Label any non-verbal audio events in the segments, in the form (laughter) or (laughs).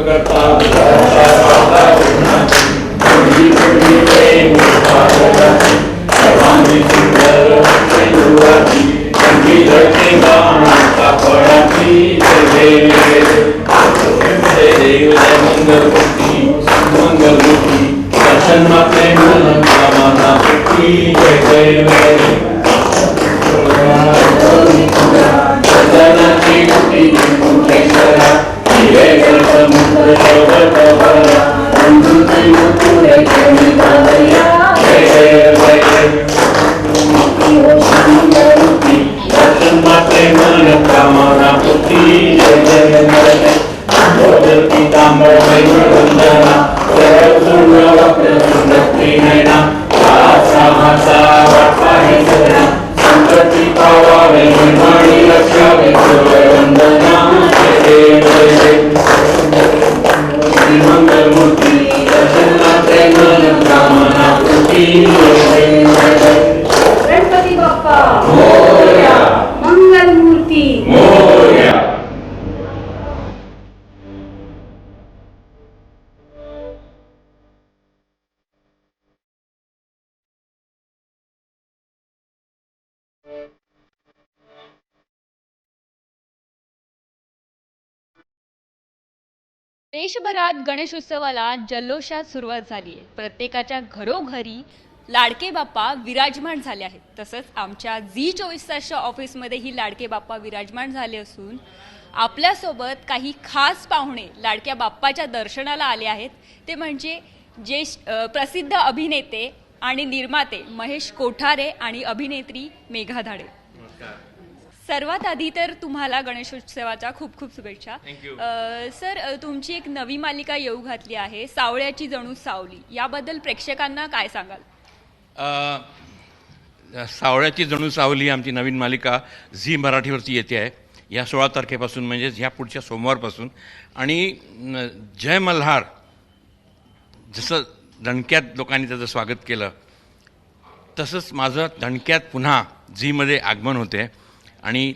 करता. देशभरात गणेशोत्सवाला जल्लोषात सुरुवात झाली आहे प्रत्येकाच्या घरोघरी लाडके बाप्पा विराजमान झाले आहेत. तसंच आमच्या झी चोवीस तासच्या ऑफिसमध्येही लाडके बाप्पा विराजमान झाले असून आपल्यासोबत काही खास पाहुणे लाडक्या बाप्पाच्या दर्शनाला आले आहेत. ते म्हणजे ज्येष्ठ प्रसिद्ध अभिनेते आणि निर्माते महेश कोठारे आणि अभिनेत्री मेघा धाडे. सर्वात आधी तर तुम्हाला गणेशोत्सवाच्या खूप खूप शुभेच्छा. अ, सर अ, तुमची एक नवी मालिका येऊ घातली आहे सावळ्याची जणू सावली. याबद्दल प्रेक्षकांना काय सांगाल? अ, सावळ्याची जणू सावली आमची नवीन मालिका झी मराठीवरती येते आहे. या सोळा तारखेपासून म्हणजेच ह्या पुढच्या सोमवारपासून. आणि न, जय मल्हार जसं दणक्यात लोकांनी त्याचं स्वागत केलं तसंच माझं दणक्यात पुन्हा झीमध्ये आगमन होते. आणि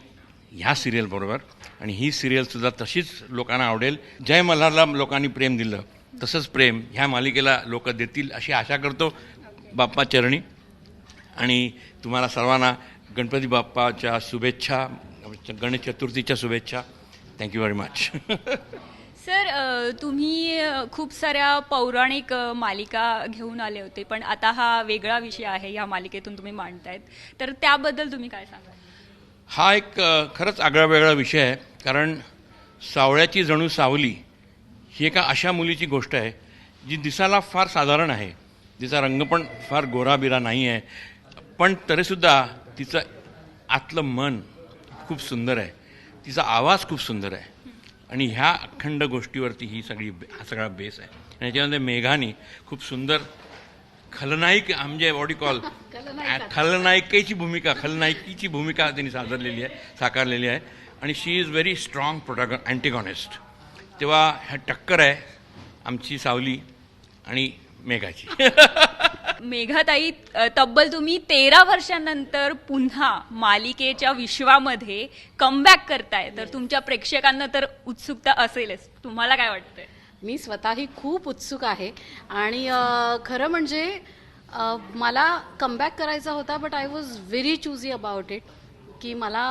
ह्या सिरियलबरोबर आणि ही सिरियलसुद्धा तशीच लोकांना आवडेल. जय मल्हारला लोकांनी प्रेम दिलं तसंच प्रेम ह्या मालिकेला लोक देतील अशी आशा करतो बाप्पा चरणी. आणि तुम्हाला सर्वांना गणपती बाप्पाच्या शुभेच्छा गणेश चतुर्थीच्या शुभेच्छा. थँक्यू व्हेरी मच सर तुम्ही खूप साऱ्या पौराणिक मालिका घेऊन आले होते पण आता हा वेगळा विषय आहे ह्या मालिकेतून तुम्ही मांडतायत. तर त्याबद्दल तुम्ही काय सांगा हा एक खरंच आगळा वेगळा विषय आहे कारण सावळ्याची जणू सावली ही एका अशा मुलीची गोष्ट आहे जी दिसायला फार साधारण आहे. तिचा रंग पण फार गोराबिरा नाही आहे पण तरीसुद्धा तिचं आतलं मन खूप सुंदर आहे. तिचा आवाज खूप सुंदर आहे. आणि ह्या अखंड गोष्टीवरती ही सगळी हा सगळा बेस आहे. आणि याच्यामध्ये मेघानी खूप सुंदर खलनायक म्हणजे वॉट यू कॉल खलनायिकेची भूमिका खलनायकीची भूमिका त्यांनी सादरलेली आहे साकारलेली आहे. आणि she is very strong protag antagonist तेव्हा ह्या टक्कर आहे आमची सावली आणि मेघाची. (laughs) मेघाताई तब्बल तुम्ही तेरा वर्षांनंतर पुन्हा मालिकेच्या विश्वामध्ये कमबॅक करताय. तर तुमच्या प्रेक्षकांना तर उत्सुकता असेलच. तुम्हाला काय वाटतंय? मी स्वतःही खूप उत्सुक आहे. आणि खरं म्हणजे मला कमबॅक करायचा होता but I was very choosy about it की मला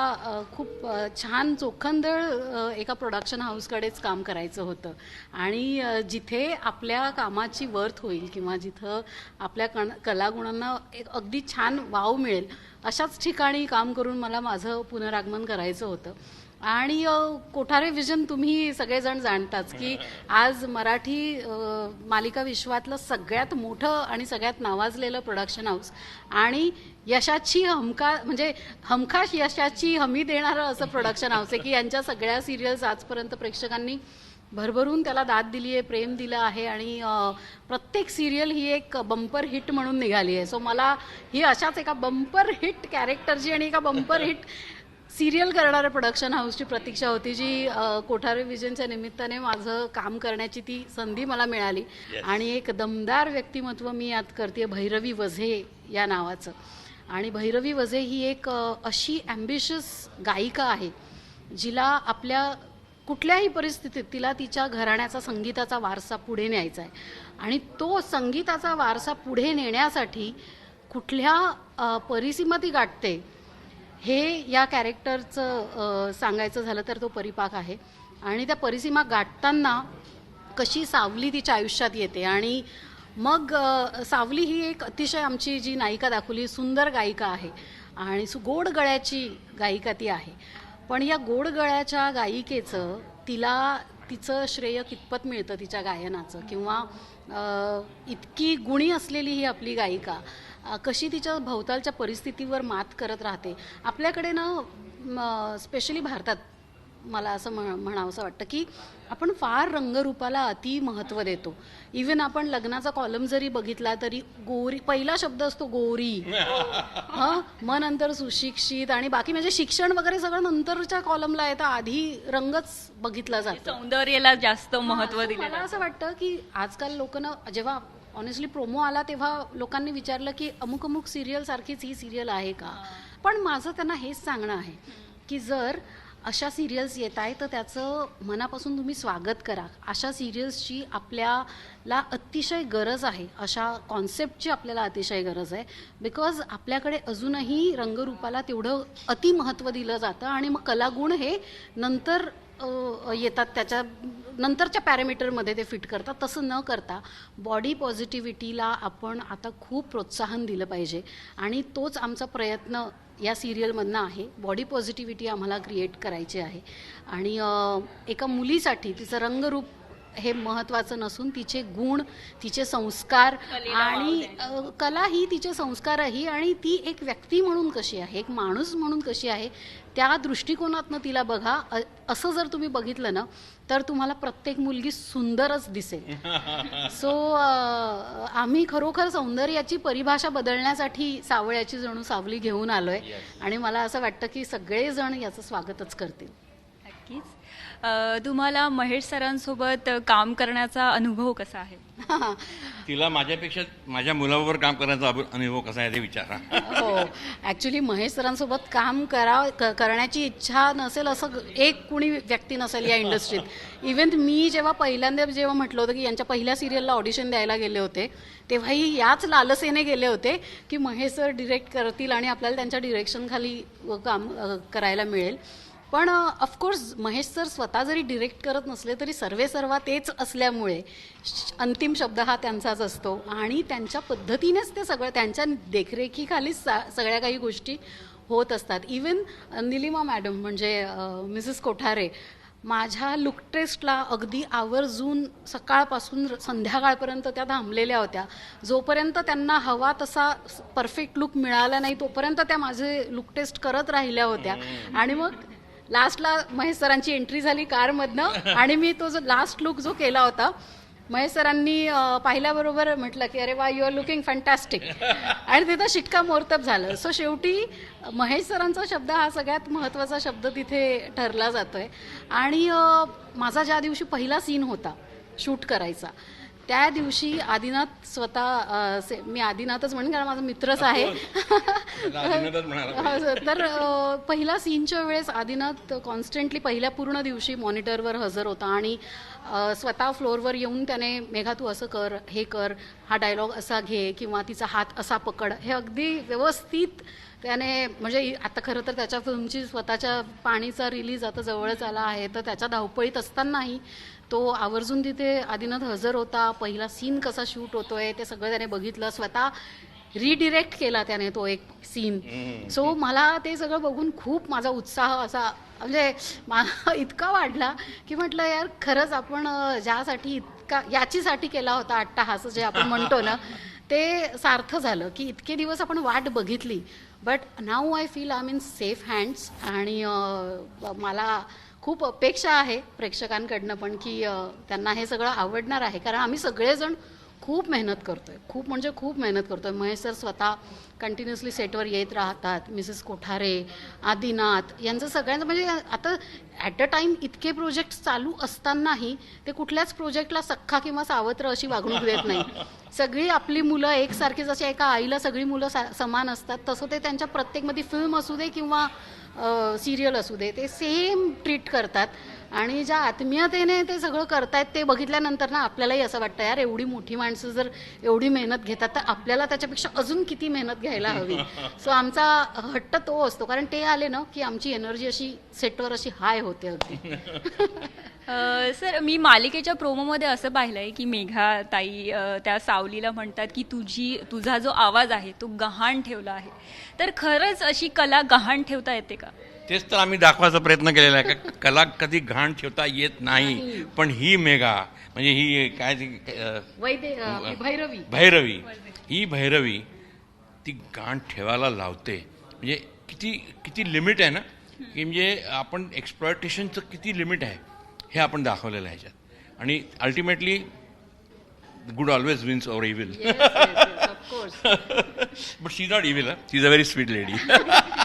खूप छान चोखंदळ एका प्रोडक्शन हाऊसकडेच काम करायचं होतं. आणि जिथे आपल्या कामाची वर्थ होईल किंवा जिथं आपल्या कण कलागुणांना एक अगदी छान वाव मिळेल अशाच ठिकाणी काम करून मला माझं पुनरागमन करायचं होतं. आणि कोठारे विजन तुम्ही सगळेजण जाणताच की आज मराठी मालिका विश्वातलं सगळ्यात मोठं आणि सगळ्यात नावाजलेलं प्रोडक्शन हाऊस आणि यशाची हमका म्हणजे हमखास यशाची हमी देणारं असं प्रोडक्शन हाऊस आहे की यांच्या सगळ्या सिरियल्स आजपर्यंत प्रेक्षकांनी भरभरून त्याला दाद दिली आहे प्रेम दिलं आहे आणि प्रत्येक सिरियल ही एक बंपर हिट म्हणून निघाली आहे. सो मला ही अशाच एका बंपर हिट कॅरेक्टरची आणि एका बंपर हिट सिरियल करणाऱ्या प्रोडक्शन हाऊसची प्रतीक्षा होती जी कोठारे विजनच्या निमित्ताने माझं काम करण्याची ती संधी मला मिळाली. आणि एक दमदार व्यक्तिमत्व मी यात करते भैरवी वझे या नावाचं. आणि भैरवी वझे ही एक अशी ॲम्बिशियस गायिका आहे जिला आपल्या कुठल्याही परिस्थितीत तिला तिच्या घराण्याचा संगीताचा वारसा पुढे न्यायचा आहे. आणि तो संगीताचा वारसा पुढे नेण्यासाठी कुठल्या परिसीमा ती गाठते हे या कॅरेक्टरचं सांगायचं झालं तर तो परिपाक आहे. आणि त्या परिसीमा गाठताना कशी सावली तिच्या आयुष्यात येते आणि मग सावली ही एक अतिशय आमची जी नायिका दाखवली सुंदर गायिका आहे. आणि सु गोड गळ्याची गायिका ती आहे. पण या गोड गळ्याच्या गायिकेचं तिला तिचं श्रेय कितपत मिळतं तिच्या गायनाचं? किंवा इतकी गुणी असलेली ही आपली गायिका कशी तिच्या भोवतालच्या परिस्थितीवर मात करत राहते? आपल्याकडे ना स्पेशली भारतात मला असं म्हण म्हणावंसं वाटतं की आपण फार रंगरूपाला अति महत्त्व देतो. इवन आपण लग्नाचा कॉलम जरी बघितला तरी गोरी पहिला शब्द असतो गोरी. (laughs) हां? मग नंतर सुशिक्षित आणि बाकी म्हणजे शिक्षण वगैरे सगळं नंतरच्या कॉलमला येतं आधी रंगच बघितला जातो. सौंदर्याला जास्त महत्त्व हा, दिलं मला असं वाटतं की आजकाल लोकांना जेव्हा ऑनेस्टली प्रोमो आला तेव्हा लोकांनी विचारलं की अमुक अमुक सिरियल सारखीच ही सिरियल आहे का? पण माझं त्यांना हेच सांगणं आहे की जर अशा सिरियल्स येत आहे तर त्याचं मनापासून तुम्ही स्वागत करा. अशा सिरियल्सची आपल्याला अतिशय गरज आहे. अशा कॉन्सेप्टची आपल्याला अतिशय गरज आहे. बिकॉज आपल्याकडे अजूनही रंगरूपाला तेवढं अतिमहत्त्व दिलं जातं आणि मग कलागुण हे नंतर येतात. त्याच्या नंतरच्या पॅरामीटरमध्ये ते फिट करतात. तसं न करता बॉडी पॉझिटिव्हिटीला आपण आता खूप प्रोत्साहन दिलं पाहिजे. आणि तोच आमचा प्रयत्न या सिरियलमधनं आहे. बॉडी पॉझिटिव्हिटी आम्हाला क्रिएट करायची आहे. आणि एका मुलीसाठी तिचं रंगरूप हे महत्त्वाचं नसून तिचे गुण तिचे संस्कार आणि कला ही तिचे संस्कारही आणि ती एक व्यक्ती म्हणून कशी आहे एक माणूस म्हणून कशी आहे त्या दृष्टिकोनातनं तिला बघा असं जर तुम्ही बघितलं ना तर तुम्हाला प्रत्येक मुलगी सुंदरच दिसेल. (laughs) सो आम्ही खरोखर सौंदर्याची परिभाषा बदलण्यासाठी सावळ्याची जणू सावली घेऊन आलोय. आणि मला असं वाटतं की सगळेजण याचं स्वागतच करतील. नक्कीच. तुम्हाला महेश सरांसोबत काम करण्याचा अनुभव कसा आहे? (laughs) तिला माझ्यापेक्षा माझ्या मुलाबरोबर काम करण्याचा अभि- अनुभव कसा आहे ते विचारा. (laughs) हो ॲक्च्युली महेश सरांसोबत काम करा क- करण्याची इच्छा नसेल असं एक कुणी व्यक्ती नसेल या इंडस्ट्रीत इव्हन मी जेव्हा पहिल्यांदा जेव्हा म्हटलं होतं की यांच्या पहिल्या सिरियलला ऑडिशन द्यायला गेले होते तेव्हाही याच लालसेने गेले होते की महेश सर डिरेक्ट करतील आणि आपल्याला त्यांच्या डिरेक्शनखाली काम अ, करायला मिळेल. पण ऑफकोर्स महेश सर स्वतः जरी डिरेक्ट करत नसले तरी सर्वे सर्वा तेच असल्यामुळे श- अंतिम शब्द हा त्यांचाच असतो. आणि त्यांच्या पद्धतीनेच ते सगळं त्यांच्या देखरेखीखालीच सा सगळ्या काही गोष्टी होत असतात. इवन निलिमा मॅडम म्हणजे मिसेस कोठारे माझ्या लुक टेस्टला अगदी आवर्जून सकाळपासून संध्याकाळपर्यंत त्या थांबलेल्या होत्या. जोपर्यंत त्यांना हवा तसा परफेक्ट लुक मिळाला नाही तोपर्यंत त्या माझे लुक टेस्ट करत राहिल्या होत्या. आणि मग लास्टला महेश सरांची एंट्री झाली कारमधनं (laughs) आणि मी तो जो लास्ट लुक जो केला होता महेश सरांनी पाहिल्याबरोबर म्हटलं की अरे वा यू आर लुकिंग फॅन्टॅस्टिक आणि तिथं शिक्कामोर्तब झालं. सो शेवटी महेश सरांचा शब्द हा सगळ्यात महत्त्वाचा शब्द तिथे ठरला जातोय. आणि माझा ज्या दिवशी पहिला सीन होता शूट करायचा त्या दिवशी आदिनाथ स्वतः से- मी आदिनाथच म्हणेन कारण माझा मित्रच आहे. हा, (laughs) तर पहिला सीनच्या वेळेस आदिनाथ कॉन्स्टंटली पहिल्या पूर्ण दिवशी मॉनिटरवर हजर होता आणि स्वतः फ्लोअरवर येऊन त्याने मेघा तू असं कर हे कर हा डायलॉग असा घे किंवा तिचा हात असा पकड. हे अगदी व्यवस्थित त्याने म्हणजे आता खरं तर त्याच्या फिल्मची स्वतःच्या पाणीचा रिलीज आता जवळच आला आहे तर त्याच्या धावपळीत असतानाही तो आवर्जून तिथे आदिनाथ हजर होता. पहिला सीन कसा शूट होतोय ते सगळं त्याने बघितलं. स्वतः रिडिरेक्ट केला त्याने तो एक सीन सो मला ते सगळं बघून खूप माझा उत्साह असा म्हणजे मला (laughs) इतका वाढला की म्हटलं यार खरंच आपण ज्यासाठी इतका याचीसाठी केला होता अट्टाहास जे आपण म्हणतो ना (laughs) ते सार्थ झालं की इतके दिवस आपण वाट बघितली. But now I feel I mean safe hands आणि मला खूप अपेक्षा आहे प्रेक्षकांकडनं पण की त्यांना हे सगळं आवडणार आहे. कारण आम्ही सगळेजण खूप मेहनत करतोय. खूप म्हणजे खूप मेहनत करतोय. महेश सर स्वतः कंटिन्युअसली सेटवर येत राहतात. मिसेस कोठारे आदिनाथ यांचं सगळ्यांचं म्हणजे आता ॲट अ टाईम इतके प्रोजेक्ट चालू असतानाही ते कुठल्याच प्रोजेक्टला सख्खा किंवा सावत्र अशी वागणूक देत नाही. सगळी आपली मुलं एकसारखी जशी एका आईला सगळी मुलं सा समान असतात. तसं ते त्यांच्या प्रत्येकमध्ये फिल्म असू दे किंवा सिरियल असू दे ते सेम ट्रीट करतात. आणि ज्या आत्मीयतेने ते सगळं करतायत ते बघितल्यानंतर ना आपल्यालाही असं वाटतं यार एवढी मोठी माणसं जर एवढी मेहनत घेतात तर आपल्याला त्याच्यापेक्षा अजून किती मेहनत घ्यायला हवी? (laughs) सो आमचा हट्ट तो असतो कारण ते आले ना की आमची एनर्जी अशी सेटवर अशी हाय होते अगदी. (laughs) सर मी मालिकेच्या प्रोमोमध्ये असं पाहिलंय की मेघा ताई त्या सावलीला म्हणतात की तुझी तुझा जो आवाज आहे तो गहाण ठेवला आहे. तर खरंच अशी कला गहाण ठेवता येते का? तेच तर आम्ही दाखवायचा प्रयत्न केलेला आहे का कला कधी घाण ठेवता येत नाही पण ही मेघा म्हणजे ही काय ती अ, वैदे अं, भैरवी. भैरवी. ही भैरवी ती गाण ठेवायला लावते. म्हणजे किती किती लिमिट आहे ना की म्हणजे आपण एक्सप्लॉयटेशनचं किती लिमिट आहे हे आपण दाखवलेलं आहे ह्याच्यात. आणि ultimately good always wins or evil of course but she not evil she is a very sweet lady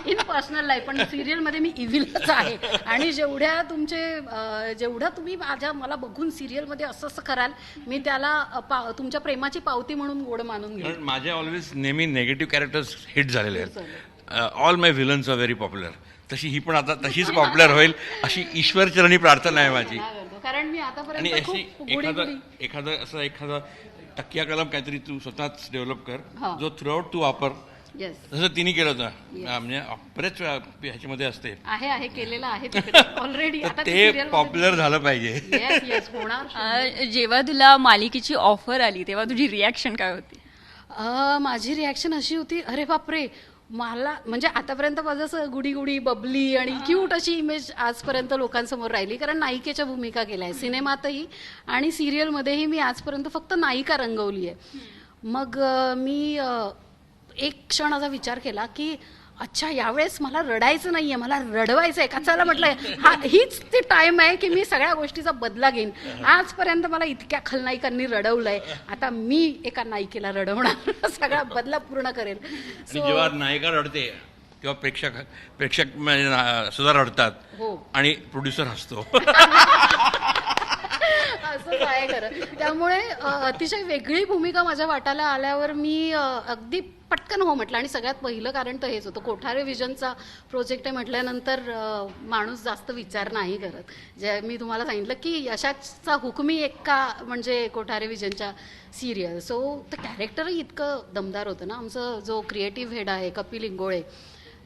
in personal life पण सिरियलमध्ये मी इव्हिलच आहे आणि जेवढ्या तुमचे अं, जेवढं तुम्ही माझ्या मला बघून सिरियलमध्ये असं असं कराल मी त्याला अं, पा- तुमच्या प्रेमाची पावती म्हणून गोड मानून घेईन कारण माझे ऑलवेज नेहमी नेगेटिव्ह कॅरेक्टर्स हिट झालेले आहेत all my villains are very popular तशी ही पण आता तशीच पॉप्युलर होईल अशी ईश्वरचरणी प्रार्थना आहे माझी करतो? कारण मी आणि आतापर्यंत अशी खूप एखादा असं एखादा टक्क्या कलम काहीतरी तू स्वतःच डेव्हलप कर. जो थ्रूआउट तू वापर येस जसं तिने केलं होतं. म्हणजे बरेच ह्याच्यामध्ये असते. आहे आहे केलेलं आहे (laughs) ऑलरेडी ते पॉप्युलर झालं पाहिजे. (laughs) जेव्हा तुला मालिकेची ऑफर आली तेव्हा तुझी रिॲक्शन काय होती? अ, माझी रिॲक्शन अशी होती अरे बापरे मला म्हणजे आतापर्यंत माझं असं गुडी गुडी बबली आणि क्यूट अशी इमेज आजपर्यंत लोकांसमोर राहिली. कारण नायिकेच्या भूमिका केल्या आहे सिनेमातही आणि सिरियलमध्येही मी आजपर्यंत फक्त नायिका रंगवली आहे मग मी एक क्षण असा विचार केला की अच्छा यावेळेस मला रडायचं नाहीये मला रडवायचं आहे का चला म्हटलं हा हीच ती टाइम आहे की मी सगळ्या गोष्टीचा बदला घेईन. आजपर्यंत मला इतक्या खलनायिकांनी रडवलंय. आता मी एका नायिकेला रडवणार (laughs) सगळा बदला पूर्ण करेल. जेव्हा नायिका रडते तेव्हा प्रेक्षक प्रेक्षक म्हणजे सुद्धा रडतात. हो. आणि प्रोड्युसर हसतो. (laughs) असंच आहे खरं? त्यामुळे अतिशय वेगळी भूमिका माझ्या वाटायला आल्यावर मी अगदी पटकन हो म्हटलं. आणि सगळ्यात पहिलं कारण तर हेच होतं. कोठारे विजनचा प्रोजेक्ट आहे म्हटल्यानंतर माणूस जास्त विचार नाही करत. जे मी तुम्हाला सांगितलं की यशाचा हुकमी एक्का म्हणजे कोठारे विजनच्या सिरियल सो तर कॅरेक्टरही इतकं दमदार होतं ना. आमचं जो क्रिएटिव्ह हेड आहे कपिल इंगोळे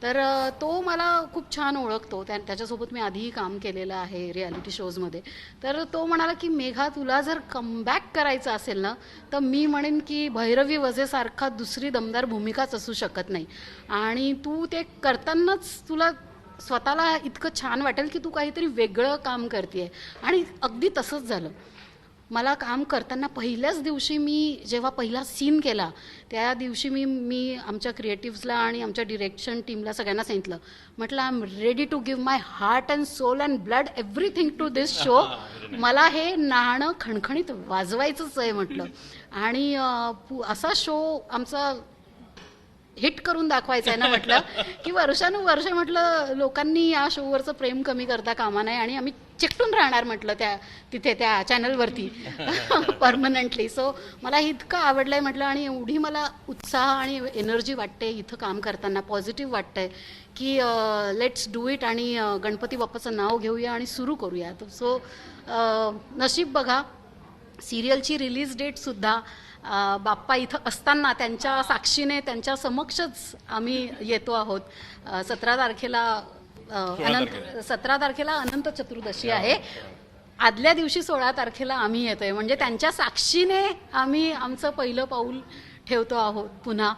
तर तो मला खूप छान ओळखतो. त्या त्याच्यासोबत मी आधीही काम केलेलं आहे रियालिटी शोजमध्ये तर तो म्हणाला की मेघा तुला जर कमबॅक करायचं असेल ना तर मी म्हणेन की भैरवी वजेसारखा दुसरी दमदार भूमिकाच असू शकत नाही. आणि तू ते करतानाच तुला स्वतःला इतकं छान वाटेल की तू काहीतरी वेगळं काम करते आणि अगदी तसंच झालं. मला काम करताना पहिल्याच दिवशी मी जेव्हा पहिला सीन केला त्या दिवशी मी मी आमच्या क्रिएटिव्सला आणि आमच्या डिरेक्शन टीमला सगळ्यांना सांगितलं. म्हटलं I am ready to give my heart and soul and blood everything to this show मला हे नाणं खणखणीत वाजवायचंच आहे म्हटलं. आणि असा शो आमचा हिट करून दाखवायचं आहे ना म्हटलं? की वर्षानुवर्ष म्हटलं लोकांनी या शोवरचं प्रेम कमी करता कामा नाही आणि आम्ही चिकटून राहणार म्हटलं त्या तिथे त्या चॅनलवरती. परमनंटली सो मला इतकं इतकं आवडलंय म्हटलं आणि एवढी मला उत्साह आणि एनर्जी वाटते इथं काम करताना पॉझिटिव्ह वाटतंय की लेट्स डू इट आणि गणपती बाप्पाचं नाव घेऊया आणि सुरू करूया. सो नशीब बघा सिरियलची रिलीज डेटसुद्धा बाप्पा इथं असताना त्यांच्या साक्षीने त्यांच्या समक्षच आम्ही येतो आहोत. सतरा तारखेला अनंत सतरा तारखेला अनंत चतुर्दशी आहे. आदल्या दिवशी सोळा तारखेला आम्ही येतोय. म्हणजे त्यांच्या साक्षीने आम्ही आमचं पहिलं पाऊल ठेवतो आहोत पुन्हा.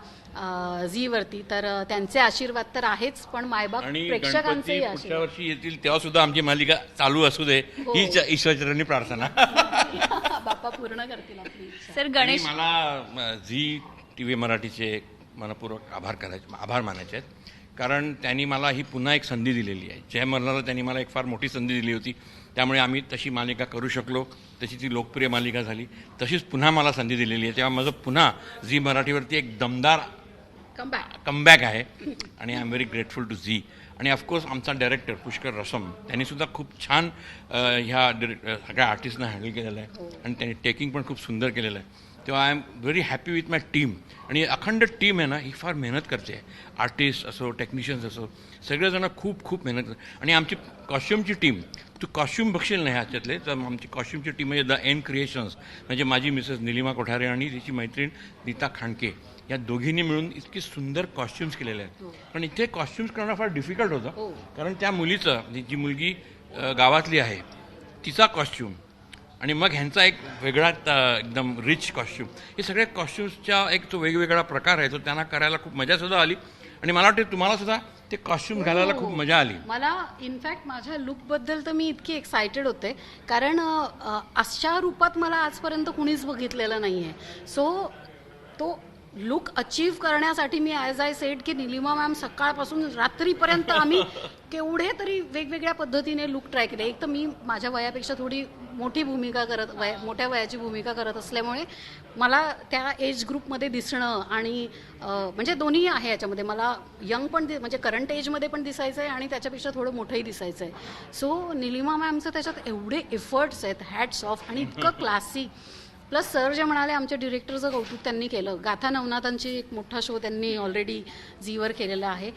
झीवरती तर त्यांचे आशीर्वाद तर आहेच पण मायबाप आणि गणपती प्रेक्षकांचेही पुढच्या आशीर्वाद. वर्षी येतील तेव्हा सुद्धा आमची मालिका चालू असू दे हो. हीच ईश्वरचरणी प्रार्थना. (laughs) बाप्पा पूर्ण करतील आपली इच्छा. सर आणि गणेश मला झी टी व्ही मराठीचे मनपूर्वक आभार करायचे आभार मानायचे आहेत. कारण त्यांनी मला ही पुन्हा एक संधी दिलेली आहे. जय मल्हारला त्यांनी मला एक फार मोठी संधी दिली होती. त्यामुळे आम्ही तशी मालिका करू शकलो तशी ती लोकप्रिय मालिका झाली. तशीच पुन्हा मला संधी दिलेली आहे. तेव्हा माझं पुन्हा झी मराठीवरती एक दमदार कमबॅक आहे. आणि I am very grateful to Zee आणि ऑफकोर्स आमचा डायरेक्टर पुष्कर रसम त्यांनीसुद्धा खूप छान ह्या सगळ्या आर्टिस्टना हँडल केलेलं आहे. आणि त्यांनी टेकिंग पण खूप सुंदर केलेलं आहे. तेव्हा I am very happy with my team आणि अखंड टीम आहे ना ही फार मेहनत करते. आर्टिस्ट असो टेक्निशियन्स असो सगळेजण खूप खूप मेहनत करतात. आणि आमची कॉस्ट्युमची टीम तू कॉस्ट्युम बघशील नाही ह्याच्यातले? तर आमची कॉस्ट्युमची टीम म्हणजे द एन क्रिएशन्स म्हणजे माझी मिसेस निलिमा कोठारे आणि तिची मैत्रीण नीता खांडके. या दोघींनी मिळून इतकी सुंदर कॉस्ट्युम्स केलेले आहेत. पण इथे कॉस्ट्युम्स करणं फार डिफिकल्ट होतं. कारण त्या मुलीचं जी मुलगी गावातली आहे तिचा कॉस्ट्युम आणि मग ह्यांचा एक वेगळा एकदम रिच कॉस्ट्युम हे सगळे कॉस्ट्युम्सच्या एक तो वेगवेगळा प्रकार आहे तो त्यांना करायला खूप मजा सुद्धा आली. आणि मला वाटते तुम्हाला सुद्धा ते कॉस्ट्युम घालायला खूप मजा आली. मला इनफॅक्ट माझ्या लुकबद्दल तर मी इतकी एक्सायटेड होते. कारण अशा रूपात मला आजपर्यंत कुणीच बघितलेलं नाही आहे सो तो लुक अचीव करण्यासाठी मी ॲज आय सेड की निलिमा मॅम सकाळपासून रात्रीपर्यंत आम्ही (laughs) केवढे तरी वेगवेगळ्या पद्धतीने लुक ट्राय केले. एक तर मी माझ्या वयापेक्षा थोडी मोठी भूमिका करत वय मोठ्या वयाची भूमिका करत असल्यामुळे मला त्या एज ग्रुपमध्ये दिसणं आणि म्हणजे दोन्ही आहे याच्यामध्ये. मला यंग पण दि- म्हणजे करंट एजमध्ये पण दिसायचं आहे आणि त्याच्यापेक्षा थोडं मोठंही दिसायचं आहे सो निलिमा मॅमचं त्याच्यात एवढे एफर्ट्स आहेत हॅट्स ऑफ आणि इतकं (laughs) क्लासी प्लस सर जे म्हणाले आमच्या डिरेक्टरचं कौतुक त्यांनी केलं. गाथा नवनाथांची एक मोठा शो त्यांनी ऑलरेडी झीवर केलेला आहे.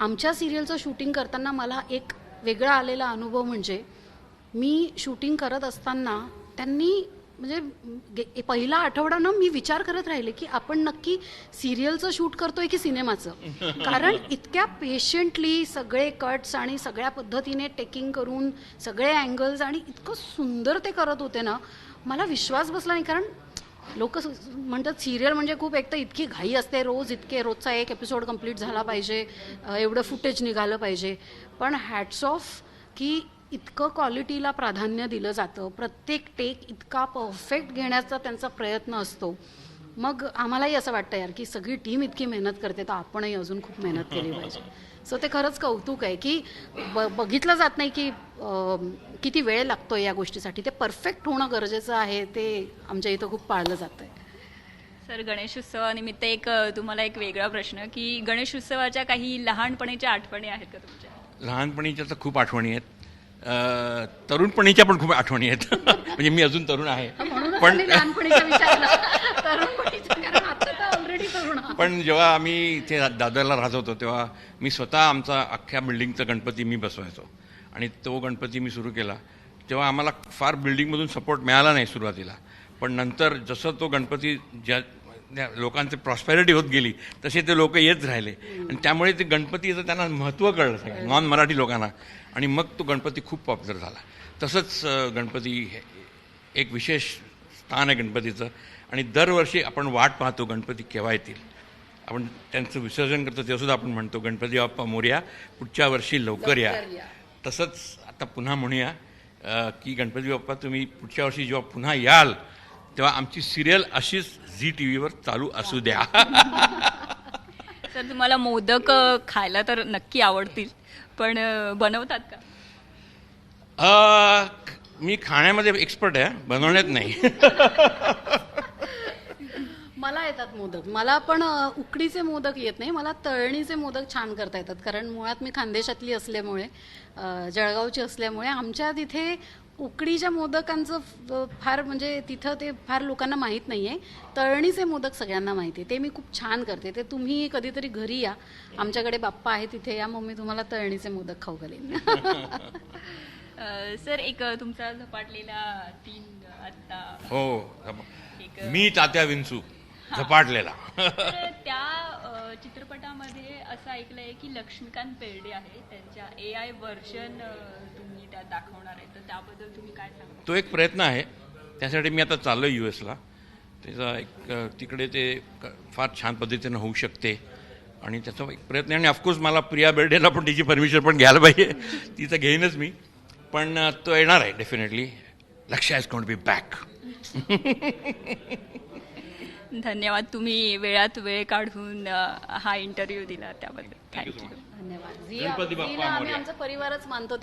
आमच्या सिरियलचं शूटिंग करताना मला एक वेगळा आलेला अनुभव म्हणजे मी शूटिंग करत असताना त्यांनी म्हणजे पहिला आठवडा ना मी विचार करत राहिले की आपण नक्की सिरियलचं शूट करतोय की सिनेमाचं? कारण इतक्या पेशंटली सगळे कट्स आणि सगळ्या पद्धतीने टेकिंग करून सगळे अँगल्स आणि इतकं सुंदर ते करत होते ना मला विश्वास बसला नाही कारण लोक म्हणतात सिरियल म्हणजे खूप एक तर इतकी घाई असते रोज इतके रोजचा एक एपिसोड कंप्लीट झाला पाहिजे एवढं फुटेज निघालं पाहिजे. पण हॅट्स ऑफ की इतकं क्वालिटीला प्राधान्य दिलं जातं. प्रत्येक टेक इतका परफेक्ट घेण्याचा त्यांचा प्रयत्न असतो. मग आम्हालाही असं वाटतं यार की सगळी टीम इतकी मेहनत करते तर आपणही अजून खूप मेहनत केली पाहिजे. सो ते खरंच कौतुक आहे की ब बघितलं जात नाही की किती वेळ लागतो या गोष्टीसाठी. ते परफेक्ट होणं गरजेचं आहे ते आमच्या इथं खूप पाळलं जातं आहे सर गणेशोत्सवानिमित्त एक तुम्हाला एक वेगळा प्रश्न की गणेशोत्सवाच्या काही लहानपणीच्या आठवणी आहेत का तुमच्या? लहानपणीच्या तर खूप आठवणी आहेत. तरुणपणीच्या पण खूप आठवणी आहेत. (laughs) म्हणजे मी अजून तरुण आहे. पण लहानपणीच्या पण जेव्हा आम्ही इथे दादरला राहत होतो तेव्हा मी स्वतः आमचा अख्ख्या बिल्डिंगचा गणपती मी बसवायचो. आणि तो गणपती मी सुरू केला. तेव्हा आम्हाला फार बिल्डिंगमधून सपोर्ट मिळाला नाही सुरुवातीला. पण नंतर जसं तो गणपती ज्या लोकांची प्रॉस्पेरिटी होत गेली तसे ते लोक येत राहिले. आणि त्यामुळे ते गणपतीचं त्यांना महत्त्व कळलं सगळं नॉन मराठी लोकांना. आणि मग तो गणपती खूप पॉप्युलर झाला. तसंच गणपती हे- एक विशेष स्थान आहे गणपतीचं. आणि दरवर्षी आपण वाट पाहतो गणपती केव्हा येतील. आपण त्यांचं विसर्जन करतो तेव्हा सुद्धा आपण म्हणतो गणपती बाप्पा मोर्या पुढच्या वर्षी लवकर या. तसंच आता पुन्हा म्हणूया की गणपती बाप्पा तुम्ही पुढच्या वर्षी जेव्हा पुन्हा याल तेव्हा आमची सिरियल अशीच झी टी व्हीवर चालू असू द्या. (laughs) सर तुम्हाला मोदक खायला तर नक्की आवडतील. पण बनवतात का? मी खाण्यामध्ये एक्सपर्ट आहे बनवण्यात नाही. (laughs) मला येतात मोदक. मला पण अ, उकडीचे मोदक येत नाही. मला तळणीचे मोदक छान करता येतात. कारण मुळात मी खानदेशातली असल्यामुळे अ, जळगावची असल्यामुळे आमच्या तिथे उकडीच्या मोदकांचं फ- फार म्हणजे तिथं ते फार लोकांना माहीत नाही आहे तळणीचे मोदक सगळ्यांना माहिती आहे ते मी खूप छान करते. ते तुम्ही कधीतरी घरी या. आमच्याकडे बाप्पा आहे तिथे या. मग मी तुम्हाला तळणीचे मोदक खाऊ घालीन. (laughs) अ, सर एक अ, तुमचा झपाटलेला तीन अ, आत्ता हो. एक मी तात्या विंचू. झपाटलेला. तर त्या अ, चित्रपटामध्ये असं ऐकलंय की लक्ष्मीकांत बेर्डे आहे त्यांच्या ए आय व्हर्जन तुम्ही त्यात दाखवणार आहे. तर त्याबद्दल तुम्ही काय सांगा तो एक प्रयत्न आहे. त्यासाठी मी आता चाललो यू एसला त्याचा एक अ, तिकडे ते क- फार छान पद्धतीनं होऊ शकते. आणि त्याचा एक प्रयत्न आहे. आणि ऑफकोर्स मला प्रिया बेर्डेला पण तिची परमिशन पण घ्यायला पाहिजे. ती तर घेईनच मी. पण अ, तो येणार आहे डेफिनेटली लक्ष इज कोण बी बॅक धन्यवाद. तुम्ही वेळात वेळ काढून हा इंटरव्ह्यू दिला त्याबद्दल. थँक्यू धन्यवाद. आम्ही. आमचा परिवारच मानतो